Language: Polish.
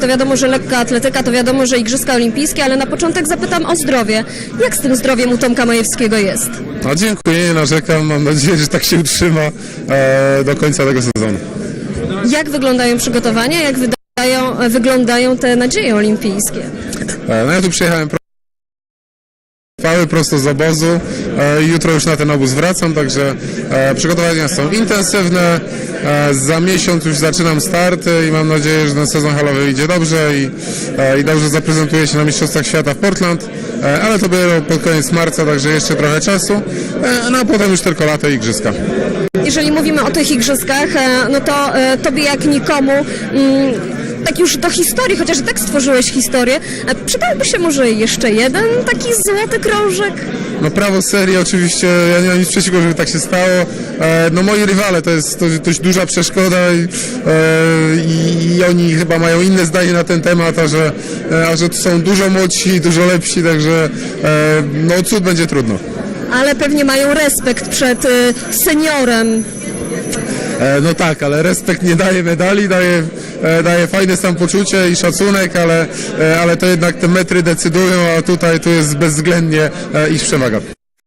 To wiadomo, że lekka atletyka, to wiadomo, że Igrzyska Olimpijskie, ale na początek zapytam o zdrowie. Jak z tym zdrowiem u Tomka Majewskiego jest? No dziękuję, nie narzekam. Mam nadzieję, że tak się utrzyma e, do końca tego sezonu. Jak wyglądają przygotowania? Jak wydają, wyglądają te nadzieje olimpijskie? E, no ja tu przyjechałem Chwały prosto z obozu. E, jutro już na ten obóz wracam, także e, przygotowania są intensywne. E, za miesiąc już zaczynam starty i mam nadzieję, że ten sezon halowy idzie dobrze i, i dobrze zaprezentuję się na Mistrzostwach Świata w Portland. Ale to było pod koniec marca, także jeszcze trochę czasu. No a potem już tylko lato i igrzyska. Jeżeli mówimy o tych igrzyskach, no to tobie jak nikomu, mm, tak już do historii, chociaż i tak stworzyłeś historię, przydałby się może jeszcze jeden taki złoty krążek? No prawo serii oczywiście, ja nie mam nic przeciwko, żeby tak się stało. E, no moi rywale to jest to, dość duża przeszkoda i, e, i, i oni chyba mają inne zdanie na ten temat, a że, e, a że są dużo młodsi, dużo lepsi, także e, no cud będzie trudno. Ale pewnie mają respekt przed e, seniorem. E, no tak, ale respekt nie daje medali, daje, e, daje fajne samopoczucie i szacunek, ale, e, ale to jednak te metry decydują, a tutaj tu jest bezwzględnie ich przewaga.